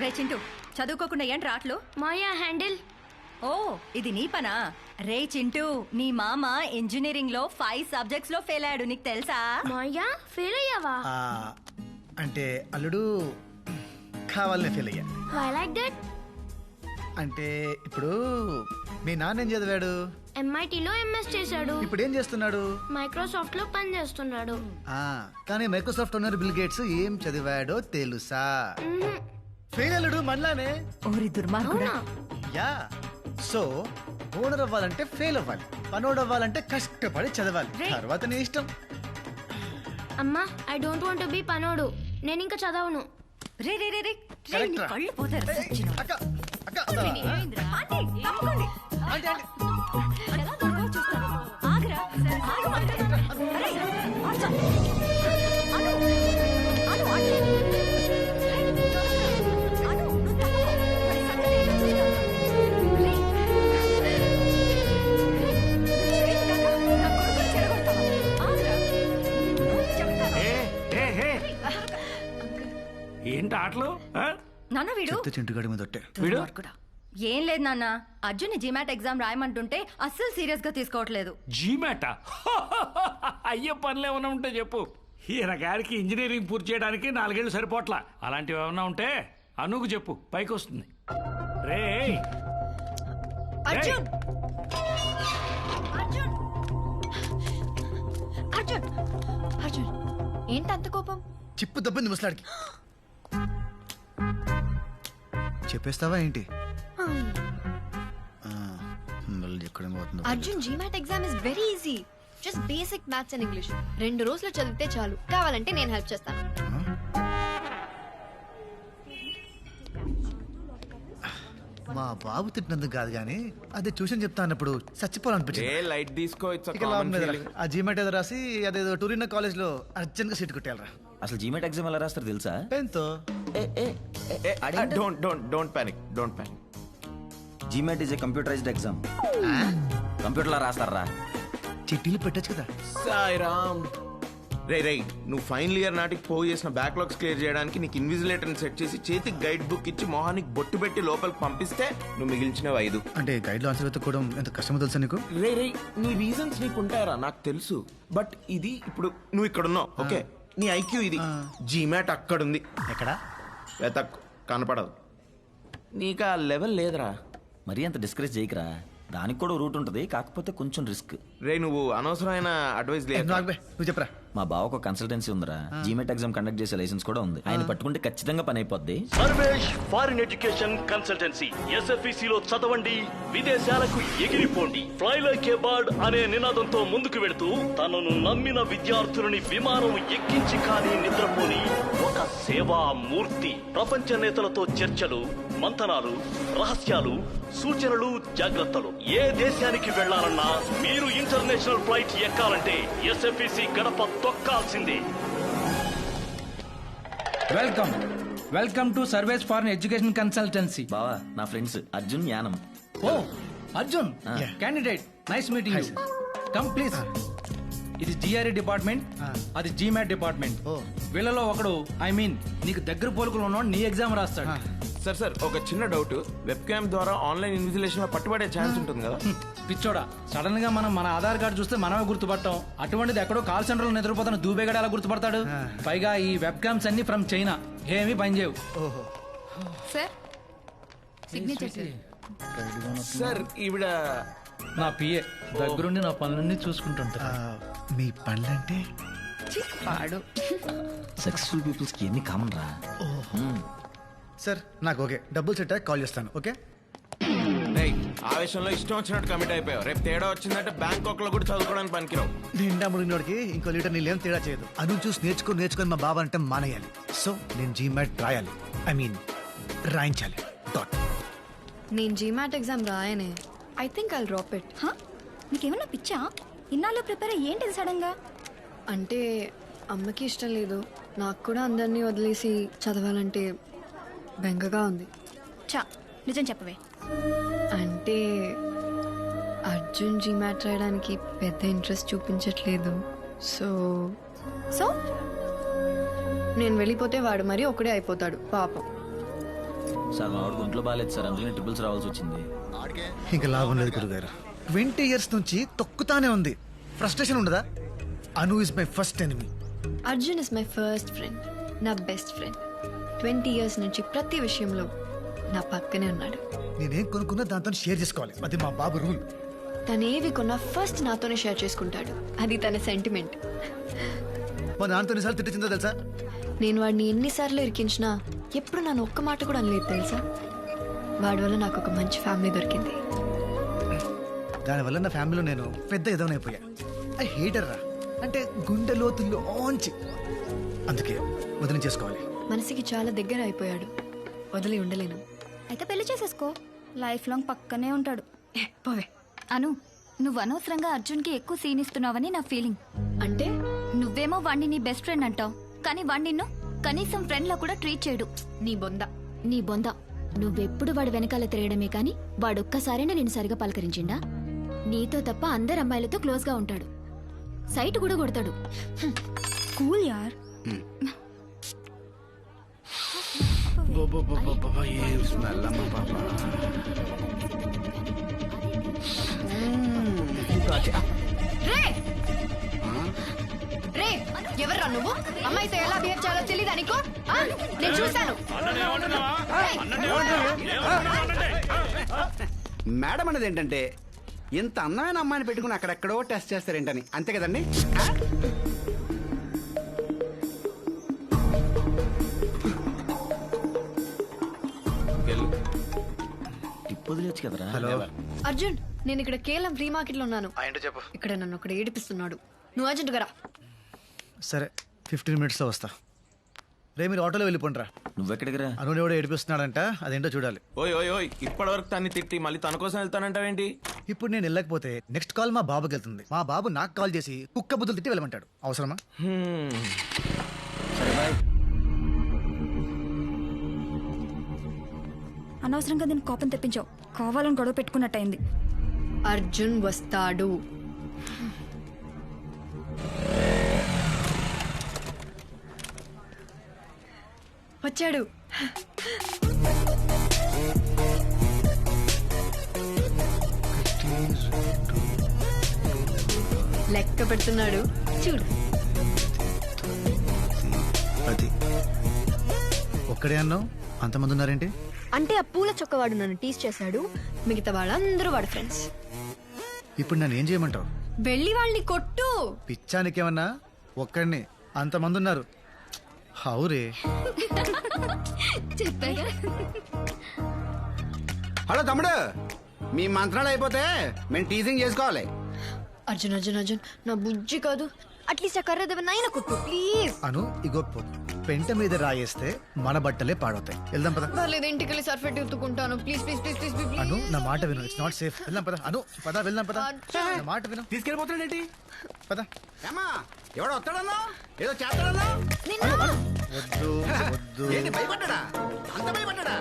రే చింటూ చదువుకోకుండా ఏంటి రాట్లు మాయా హ్యాండిల్. ఓ ఇది నీ పనా? రే చింటూ నీ మామ ఇంజనీరింగ్లో ఫైవ్ సబ్జెక్ట్స్లో ఫెయిల్ అయ్యాడు నీకు తెలుసా? మాయా ఫెయిల్ అయ్యావా? ఆ, అంటే అల్లుడు కావాలనే ఫీల్ అయ్యా. వై లైక్ దట్ అంటే ఇప్పుడు మీ నాన్న ఏం చదివాడు? ఎంఐటీలో ఎంఎస్ చేశాడు. ఇప్పుడు ఏం చేస్తున్నాడు? మైక్రోసాఫ్ట్లో పని చేస్తున్నాడు. ఆ, కానీ మైక్రోసాఫ్ట్ ఓనర్ బిల్ గేట్స్ ఏం చదివాడో తెలుసా? మ్మ్. ఫెయిల్ అల్లుడు మనలానే ఓరి దుర్మార్గుడా యా సో ఓనర్ అవ్వాలంటే ఫెయిల్ అవ్వాలి పనోడు అవ్వాలంటే కష్టపడి చదవాలి రేయ్. తర్వాత నీ ఇష్టం అమ్మా ఐ డోంట్ వాంట్ బి పనోడు నేను ఇంకా చదవను రే రే రే రే రే, నీ. కళ్ళు పోతారు సచ్చినోడు. అక్క అక్క? ఏమైందిరా? ఆంటీ, తప్పుకోండి. Aunty, aunty. ఎలా దొరకవో చూస్తాను. ఆగురా. ఆగు అంటున్నా. అరే, ఆగు. వీడు? చెత్త చింటుగాడి మీద ఒట్టే. వీడు? దుర్మార్గుడా. ఏం లేదు నాన్న. అర్జున్ జిమాట్ ఎగ్జామ్ రాయమంటుంటే అస్సలు సీరియస్గా తీసుకోవట్లేదు. జీమాట అయ్యే పనులు ఏమైనా ఉంటే చెప్పు. ఈయన గారికి ఇంజనీరింగ్ పూర్తి చేయడానికి నాలుగేళ్ళు సరిపోట్లా. అలాంటివి ఏమైనా ఉంటే అనుకు చెప్పు. పైకి వస్తుంది. రే అర్జున్! అర్జున్! అర్జున్! అర్జున్! ఏంటి అంత కోపం? చిప్పు దబ్బింది ముసలాడికి చెప్పేస్తావా ఏంటి? ఎక్కడ పోతుందో Arjun GMAT exam is very easy just basic maths and English రెండు రోజులు చదివితే చాలు. కావాలంటే నేను హెల్ప్ చేస్తాను. మా బాబు తిట్టినందుకు కాదు కానీ అదే ట్యూషన్ చెప్తా అన్నప్పుడు ఏ చచ్చిపోవాలనిపించింది లైట్ తీసుకో ఇట్స్. ఆ జీమెట్ ఏదో రాసి అదేదో టూరిన్ కాలేజ్లో అర్జెంట్గా సీట్ కొట్టేయాలరా. అసలు జీమెట్ ఎగ్జామ్ ఎలా రాస్తారు తెలుసా? Don't don't don't panic don't panic GMAT is a computerized exam కంప్యూటర్లో రాస్తారా? చిట్టీలు పెట్టచ్చు కదా. సాయిరామ్. రే రే నువ్వు ఫైనల్ ఇయర్ నాటికి పోగు చేసిన బ్యాక్లాగ్స్ క్లియర్ చేయడానికి నీకు ఇన్విజిలేటర్ సెట్ చేసి చేతికి గైడ్ బుక్ ఇచ్చి మొహానికి బొట్టు పెట్టి లోపలికి పంపిస్తే నువ్వు మిగిల్చినవి ఐదు. అంటే గైడ్లో ఆన్సర్ వెతుక్కోవడం ఎంత కష్టమో తెలుసా నీకు? రే రే నీ రీజన్స్ నీకు ఉంటాయరా నాకు తెలుసు. బట్ ఇది ఇప్పుడు నువ్వు ఇక్కడ ఉన్నావు ఓకే? నీ ఐక్యూ ఇది. జీమాట్ అక్కడ ఉంది ఎక్కడా? వెతక్ కనపడదు. నీకు ఆ లెవెల్ లేదురా. మరీ అంత డిస్కరేజ్ చేయకరా. దానికి కూడా రూట్ ఉంటుంది కాకపోతే కొంచెం రిస్క్. రే నువ్వు అనవసరమైన అడ్వైస్ లేదు నువ్వు చెప్పరా. మా బావకు ఒక కన్సల్టెన్సీ ఉందిరా. జీమెట్ ఎగ్జామ్ కండక్ట్ చేసే లైసెన్స్ కూడా ఉంది. ఆయన పట్టుకుంటే ఖచ్చితంగా పని అయిపోద్ది. Sarvesh foreign education consultancy. SFEC లో చదవండి విదేశాలకు ఎగిరిపోండి. ఫ్లై లైక్ ఏ బర్డ్ అనే నినాదంతో ముందుకు వెళుతూ తనను నమ్మిన విద్యార్థులని విమానం ఎక్కించి కానీ నిద్రపోని ఒక సేవా మూర్తి ప్రపంచ నేతలతో చర్చలు మంతనాలు రహస్యాలు సూచనలు జాగ్రత్తలు. ఏ దేశానికి వెళ్ళాలన్నా మీరు ఇంటర్నేషనల్ ఫ్లైట్ ఎక్కాలంటే ఎస్ఎఫ్ఈసి గడప తొక్కాల్సిందే. Welcome. Welcome to service for education consultancy. బావా నా ఫ్రెండ్స్ అర్జున్ యానం ఓ Arjun. Candidate nice meeting. Come please ఇది జిఆర్ఏ డిపార్ట్మెంట్ Ah. అది జీమాట్ డిపార్ట్మెంట్. వీళ్ళలో ఒకడు ఐ మీన్ నీకు దగ్గర పోలుకులు ఉన్నవాడు నీ ఎగ్జామ్ రాస్తాడు. సార్ సార్ ఒక చిన్న డౌట్ వెబ్ క్యామ్ ద్వారా ఆన్లైన్ ఇన్విజిలేషన్లో పట్టుబడే ఛాన్స్ ఉంటుంది కదా? పిచ్చోడా. సడన్గా మనం మన ఆధార్ కార్డు చూస్తే మనమే గుర్తుపట్టాం అటువంటిది ఎక్కడో కాల్ సెంటర్లో నిద్రపోతున్న దూబేగడ ఎలా గుర్తుపడతాడు? పైగా ఈ వెబ్ క్యామ్స్ అన్ని ఫ్రమ్ చైనా ఏమీ పనిచేయవు ఓహో. సార్ సిగ్నేచర్ సార్ సార్ ఈవిడ నా పిఏ. దగ్గరుండి నా పనులన్నీ చూసుకుంటుంటా. ఆ, మీ పండ్లంటే పాడు. సక్సెస్ఫుల్ పీపుల్స్కి ఎన్ని కామన్ రా? సార్ నాకు ఓకే. డబ్బులు సెట్ కాల్ చేస్తాను ఓకే? ఆవేశంలో ఇష్టం వచ్చినట్టు కమిట్ అయిపోయావు. రేపు తేడా వచ్చిందంటే బ్యాంకాక్లో కూడా చదువుకోవడానికి పనికిరావు. నిండా మునిగినోడికి ఇంకో లీటర్ నీళ్ళు ఏం తేడా చేయదు. అను చూసి నేర్చుకుని నేర్చుకుని మా బాబా అంటే మానేయాలి. సో నేను జీమాట్ రాయాలి. ఐ మీన్ రాయించాలి. డాట్ నేను GMAT exam రాయనే. I think I drop it హ? నీకేమన్నా పిచ్చా? ఇన్నాళ్ళు ప్రిపేర్ అయ్యి ఏంటిది సడన్గా అంటే అమ్మకి ఇష్టం లేదు. నాకు కూడా అందరినీ వదిలేసి చదవాలంటే బెంగగా ఉంది. చా నిజం చెప్పవే. అంటే అర్జున్ జీమాట్ రాయడానికి పెద్ద ఇంట్రెస్ట్ చూపించట్లేదు. So so? నేను వెళ్ళిపోతే వాడు మరీ ఒకడే అయిపోతాడు పాపం. సార్ మా వాడికి ఒంట్లో బాగాలేదు సార్ అందుకని ట్రిపుల్స్ రావాల్సి వచ్చింది. ఇంకా లాభం లేదు గురుగారు. ట్వంటీ ఇయర్స్ నుంచి తొక్కుతానే ఉంది. ఫ్రస్ట్రేషన్ ఉండదా? Anu is my first enemy Arjun is my first friend నా బెస్ట్ ఫ్రెండ్ ట్వంటీ ఇయర్స్ నుంచి ప్రతి విషయంలో నా పక్కనే ఉన్నాడు. నేనేం కొనుక్కున్నా దాంతో షేర్ చేసుకోవాలి. అది మా బాబు రూల్ తను ఏవి కొన్నా ఫస్ట్ నాతోనే షేర్ చేసుకుంటాడు. అది తన సెంటిమెంట్ మా నాన్నతో ఎన్నిసార్లు తిట్టిందో తెలుసా? నేను వాడిని ఎన్నిసార్లు ఇరికించినా ఎప్పుడు నన్ను ఒక్క మాట కూడా అనలేదు తెలుసా? వాడి వల్ల నాకు ఒక మంచి ఫ్యామిలీ దొరికింది. దానివల్ల నా ఫ్యామిలీలో నేను పెద్ద ఎదవనైపోయా. ఐ హేటర్ రా. అంటే గుండె లోతుల్లోంచి. అందుకే వదిలి చేసుకోవాలి. మనసుకి చాలా దగ్గర అయిపోయాడు. వదిలి ఉండలేను. అయితే పెళ్ళి చేసేసుకో. లైఫ్ లాంగ్ పక్కనే ఉంటాడు. ఏ, పోవే. అను నువ్వు అనవసరంగా అర్జున్కి ఎక్కువ సీన్ ఇస్తున్నావని నా ఫీలింగ్. అంటే? నువ్వేమో వాణ్ణి నీ బెస్ట్ ఫ్రెండ్ అంటావు. కానీ వాణ్ణి నిన్ను కనీసం ఫ్రెండ్ లా కూడా ట్రీట్ చేయడు. నీ బొంద. నీ బొంద. నువ్వెప్పుడు వాడి వెనకాల తిరగడమే కాని వాడొక్కసారైనా నేను సరిగా పలకరించిండా? నీతో తప్ప అందరు అమ్మాయిలతో క్లోజ్గా ఉంటాడు. సైట్ కూడా కొడతాడు. కూల్ యార్. రే రే ఎవర్రా నువ్వు? అమ్మాయితో ఎలా బిహేవ్ చేయాలో తెలియదా నీకు? ఆ? నేను చూశాను. మేడం అనేది ఏంటంటే ఇంత అందమైన అమ్మాయిని పెట్టుకుని అక్కడెక్కడో టెస్ట్ చేస్తారేంటని. అంతే కదండి? ఆ? టిప్ వదిలేచ్చు కదరా? హలో. అర్జున్ నేను ఇక్కడ కేవలం ఫ్రీ మార్కెట్లో ఉన్నాను ఏంటో చెప్పు. ఇక్కడ నన్ను ఒకడు ఏడిపిస్తున్నాడు. నువ్వు అర్జెంట్ గరా? సరే ఫిఫ్టీన్ మినిట్స్లో వస్తా. రే మీరు ఆటోలో వెళ్ళిపోండిరా. నువ్వెక్కడికి రా అను ఎవడో ఏడిపిస్తున్నాడంట అదేంటో చూడాలి. ఓయ్ ఓయ్ ఓయ్ ఇప్పటివరకు తన్ని తిట్టి మళ్ళీ తన కోసం వెళ్తానంటావేంటి? ఇప్పుడు నేను వెళ్ళకపోతే నెక్స్ట్ కాల్ మా బాబుకి వెళ్తుంది. మా బాబు నాకు కాల్ చేసి కుక్క బుద్ధులు తిట్టి వెళ్ళమంటాడు. అవసరమా? హ్మ్. సరే బాయ్. అనవసరంగా నేను కోపం తెప్పించావు. కావాలని గొడవ పెట్టుకున్నట్టయింది. అర్జున్ వస్తాడు. వచ్చాడు. లెక్క పెడుతున్నాడు. చూడు. అది. ఒక్కడే అన్నావు? అంతమంది ఉన్నారేంటి? అంటే ఆ పూల చొక్కవాడు నన్ను టీస్ చేశాడు. మిగతా వాళ్ళందరూ వాడు ఫ్రెండ్స్ ఇప్పుడు నన్ను ఏం చేయమంటావు? వెళ్ళి వాళ్ళని కొట్టు. పిచ్చానికేమన్నా? ఒక్కడిని. అంతమంది ఉన్నారు. హౌరే చెప్పాగా హలో తమ్ముడు మీ మంత్రాలు అయిపోతే మేము టీజింగ్ చేసుకోవాలి. అర్జున్ అర్జున్ అర్జున్ నా బుజ్జి కాదు అట్లీస్ట్ ఆ కర్ర దెబ్బ కొట్టు ప్లీజ్. అను ఇగో. పెంట మీద రాయేస్తే మన బట్టలే పాడవుతాయి. వెళ్దాం పద. పర్లేదు ఇంటికి వెళ్ళి సర్ఫెట్ ఎత్తుకుంటాను please please please please please. Anu నా మాట విను. ఇట్స్ నాట్ సేఫ్ వెళ్దాం పద. అను పద వెళ్దాం పద. నా మాట విను. తీసుకెళ్ళిపోతాడేంటి పద. ఏమా ఎవడో వస్తాడన్నా? ఏదో చేస్తాడన్నా? వద్దు వద్దు. ఏంటి భయపడ్డా అంత భయపడ్డా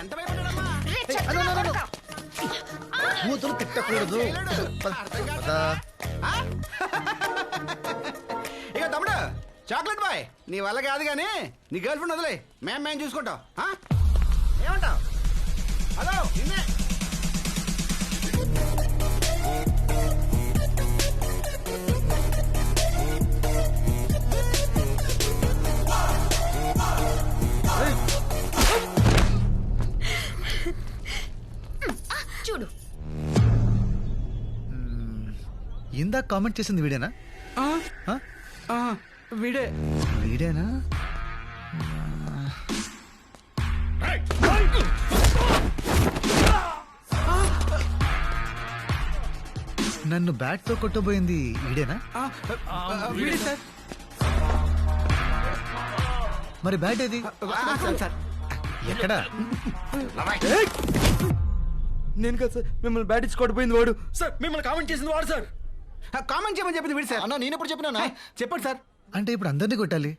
ఎంత భయపడ్డాడమ్మా? అను, అను, అను, అను. కూతురు తిట్టకూడదు. పద, పద. ఆ? Chocolate boy. నీ వల్ల కాదు కానీ నీ గర్ల్ ఫ్రెండ్ వదిలే. మేము మేము చూసుకుంటాం. ఆ? ఏమంటావ్? హలో నిన్నే. చూడు. ఇందాక కామెంట్ చేసింది వీడేనా? వీడే. వీడేనా? నన్ను బ్యాట్తో కొట్టబోయింది వీడేనా? వీడే సార్. మరి బ్యాట్ ఏది? సార్. ఎక్కడా? నేను కదా సార్ మిమ్మల్ని బ్యాట్ ఇచ్చి కొట్టిపోయింది వాడు. సార్ మిమ్మల్ని కామెంట్ చేసింది వాడు సార్. కామెంట్ చేయమని చెప్పింది వీడు సార్. అన్నా నేను ఎప్పుడు చెప్పినా చెప్పండి సార్. అంటే ఇప్పుడు అందరినీ కొట్టాలి.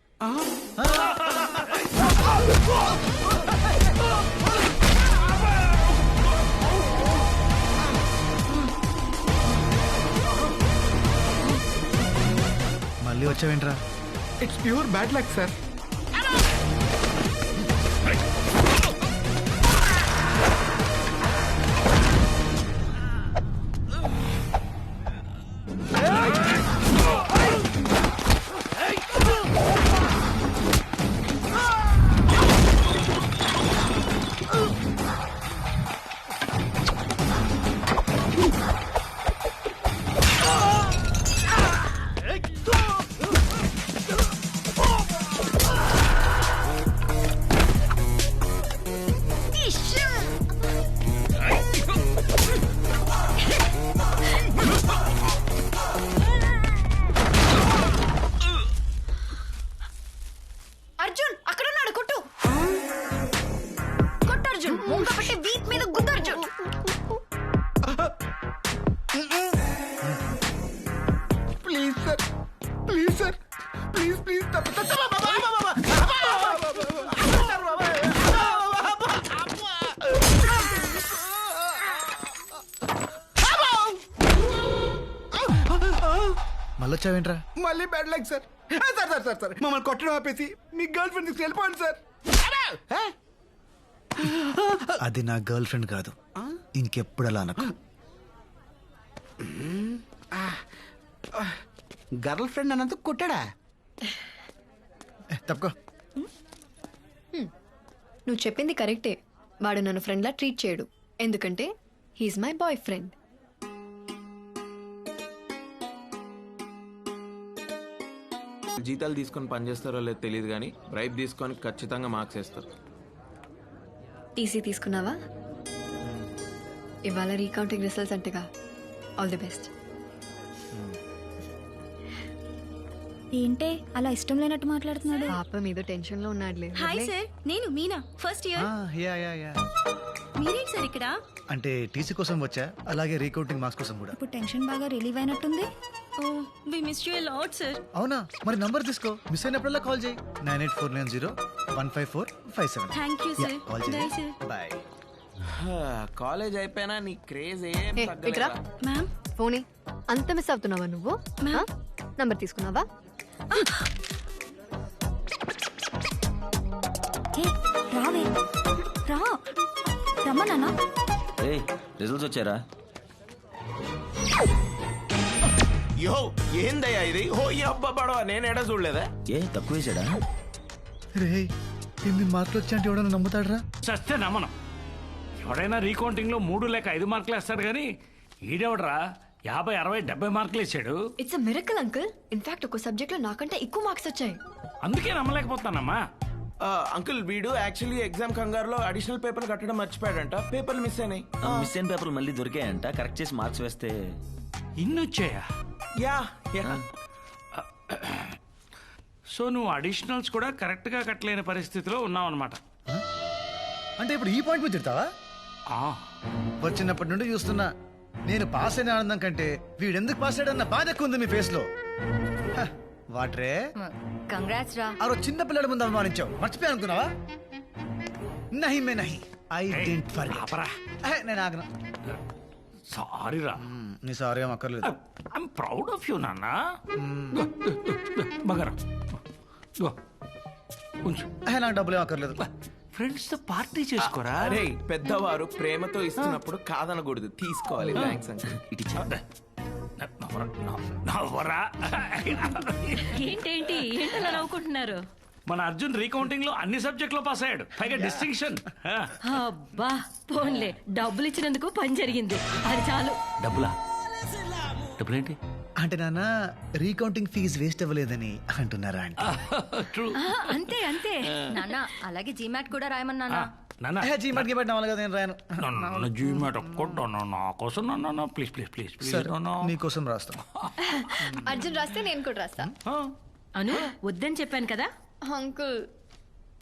మళ్ళీ వచ్చావేంట్రా? It's pure bad luck sir Arjun ముంగబట్టి week మీద గుద్దర్జున్ please sir please sir please please మళ్ళొచ్చావేంట్రా? మళ్ళీ bad like sir sir sir sir sir మమ్మల్ని కొట్టడం ఆపేసి మీ గర్ల్ ఫ్రెండ్ తీసుకెళ్ళిపోండి సార్ అది నా గర్ల్ ఫ్రెండ్ కాదు. ఇంకెప్పుడు అలా అనకు. గర్ల్ ఫ్రెండ్ అన్నందుకు కొట్టాడా? తప్పుకో. నువ్వు చెప్పింది కరెక్టే. వాడు నన్ను ఫ్రెండ్లా ట్రీట్ చేయడు. ఎందుకంటే హీఈస్ మై బాయ్ ఫ్రెండ్ జీతాలు తీసుకొని పనిచేస్తారో లేదో తెలియదు కానీ బ్రైబ్ తీసుకొని ఖచ్చితంగా మార్క్స్ వేస్తారు. టీసీ తీసుకున్నావా? ఇవాళ రీకౌంటింగ్ రిజల్ట్స్ అంటగా ఆల్ ది బెస్ట్. ఏంటే అలా ఇష్టం లేనట్టు మాట్లాడుతున్నాడు? పాప మీద టెన్షన్లో ఉన్నాడులే. హాయ్. సార్ నేను మీనా? ఫస్ట్ ఇయర్ ఆ, యా యా యా. మీరేంటి సార్ ఇక్కడ? అంటే టీసీ కోసం వచ్చా? అలాగే రీకౌంటింగ్ మార్క్స్ కోసం కూడా. ఇప్పుడు టెన్షన్ బాగా రిలీవ్ అయినట్టుంది? ఓ we miss you lot sir అవునా? మరి నంబర్ తీసుకో. మిస్ అయినప్పుడల్లా కాల్ చేయి. Nine eight four nine zero. One five four five seven. Thank you sir call bye చేయి. సార్ బాయ్ కాలేజ్ అయిపోయినా నీ క్రేజ్ ఏం ఏ, ఇట్రా తగ్గలేదా? మ్యామ్ ఫోనీ అంత మిస్ అవుతున్నావా నువ్వు? నంబర్ తీసుకున్నావా? ఏ రావే. రా. రమ్మన్నా రే రిజల్ట్స్ వచ్చారా యో ఏందయ్యా ఇది? ఓ ఈ అబ్బా పడవ నేను ఎడ చూడలేదా? ఏ తక్కువ వేసాడా రే ఎనిమిది మార్కులు వచ్చా అంటే ఎవడన్నా నమ్ముతాడరా? చస్తే నమ్మను. ఎవడైనా రీకౌంటింగ్లో మూడు లేక ఐదు మార్కులు వేస్తాడు కానీ ఈడెవడరా? యాభై అరవై డెబ్బై మార్కులు వేసాడు. ఇట్స్ మిరకల్ అంకుల్ ఇన్ఫాక్ట్ ఒక సబ్జెక్ట్లో నాకంటే ఎక్కువ మార్క్స్ వచ్చాయి. అందుకే నమ్మలేకపోతానమ్మా అంకుల్ వీడు యాక్చువల్లీ ఎగ్జామ్ కంగారులో అడిషనల్ పేపర్ కట్టడం మర్చిపోయాడంట. పేపర్లు మిస్ అయినాయి. మిస్ అయిన పేపర్లు మళ్ళీ దొరికాయంట. కరెక్ట్ చేసి మార్క్స్ వేస్తే ఇన్ని వచ్చాయా యా. యా సో నువ్వు అడిషనల్స్ కూడా కరెక్ట్గా కట్టలేని పరిస్థితిలో ఉన్నావు అనమాట అంటే ఇప్పుడు ఈ పాయింట్ మీద తిడతావా? వచ్చినప్పటి నుండి చూస్తున్నా నేను పాస్ అయిన ఆనందం కంటే వీడెందుకు పాస్ అయ్యాడన్న బాధ ఎక్కువ ఉంది మీ ఫేస్లో. హ, వాట్రే? కంగ్రాట్స్ రా. ఆ రోజు చిన్న పిల్లడి ముందు అవమానించావు. మర్చిపోయా అనుకున్నావా? నహి మే నహి. ఐ డెంట్ ఫర్ నేను ఆగను. సారీ రా నీ సారీ ఏం అక్కర్లేదు ఐఎమ్ ప్రౌడ్ ఆఫ్ యూ నాన్న బంగారం ఏ, నాకు డబ్బులు ఏం అక్కర్లేదు ఫ్రెండ్స్తో పార్టీ చేసుకోరా అరే పెద్దవారు ప్రేమతో ఇస్తున్నప్పుడు కాదనకూడదు తీసుకోవాలి థ్యాంక్స్ అంకుల్ ఇటు నవ్వరా ఏంటేంటి ఏంటలా నవ్వుకుంటున్నారు మన అర్జున్ రీకౌంటింగ్లో అన్ని సబ్జెక్ట్లో పాస్ అయ్యాడు. పైగా డిస్టింక్షన్ అబ్బా పోన్లే. డబ్బులు ఇచ్చినందుకు పని జరిగింది. అది చాలు. డబ్బులా? డబ్బులేంటి అంటే నాన్న రీకౌంటింగ్ ఫీజు వేస్ట్ అవ్వలేదని అంటున్నారా ట్రూ అంతే అంతే. నాన్న అలాగే జీమాట్ కూడా రాయమన్నానా? నాన్న. జీ మట్కి పెట్టిన వాళ్ళు కదా నేను రాయను. నన్ను జీమాట్ ఒక్కటి నా కోసం నన్ను ప్లీజ్ ప్లీజ్ రాస్తాను. అర్జున్ రాస్తే నేను కూడా రాస్తా. అను వద్దని చెప్పాను కదా? అంకుల్.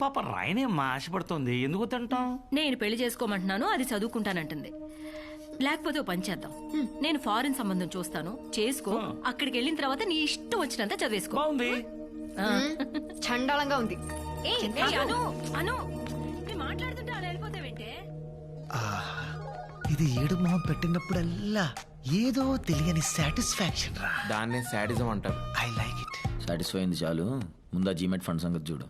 పాప రాయనేమ్మా ఆశపడుతోంది? ఎందుకు తింటాం? నేను పెళ్ళి చేసుకోమంటున్నాను అది చదువుకుంటానంటుంది. లేకపోతే ఓ పని చేద్దాం. నేను ఫారిన్ సంబంధం చూస్తాను చేసుకో అక్కడికి వెళ్ళిన తర్వాత నీ ఇష్టం వచ్చినంత చదివేసుకో. బాగుంది. ఆ. చండాలంగా ఉంది. ఏయ్, ఏయ్, అను. అను నేను మాట్లాడుతుంటే అలా వెళ్ళిపోతావేంటే ఆహా, ఇది ఏడు మొహం పెట్టినప్పుడల్లా ఏదో తెలియని సాటిస్ఫాక్షన్ రా దాన్నే శాడిజం అంటారు. I like it. సాటిస్ఫై అయింది చాలు. ముందు జీమెట్ ఫండ్ సంగతి చూడు.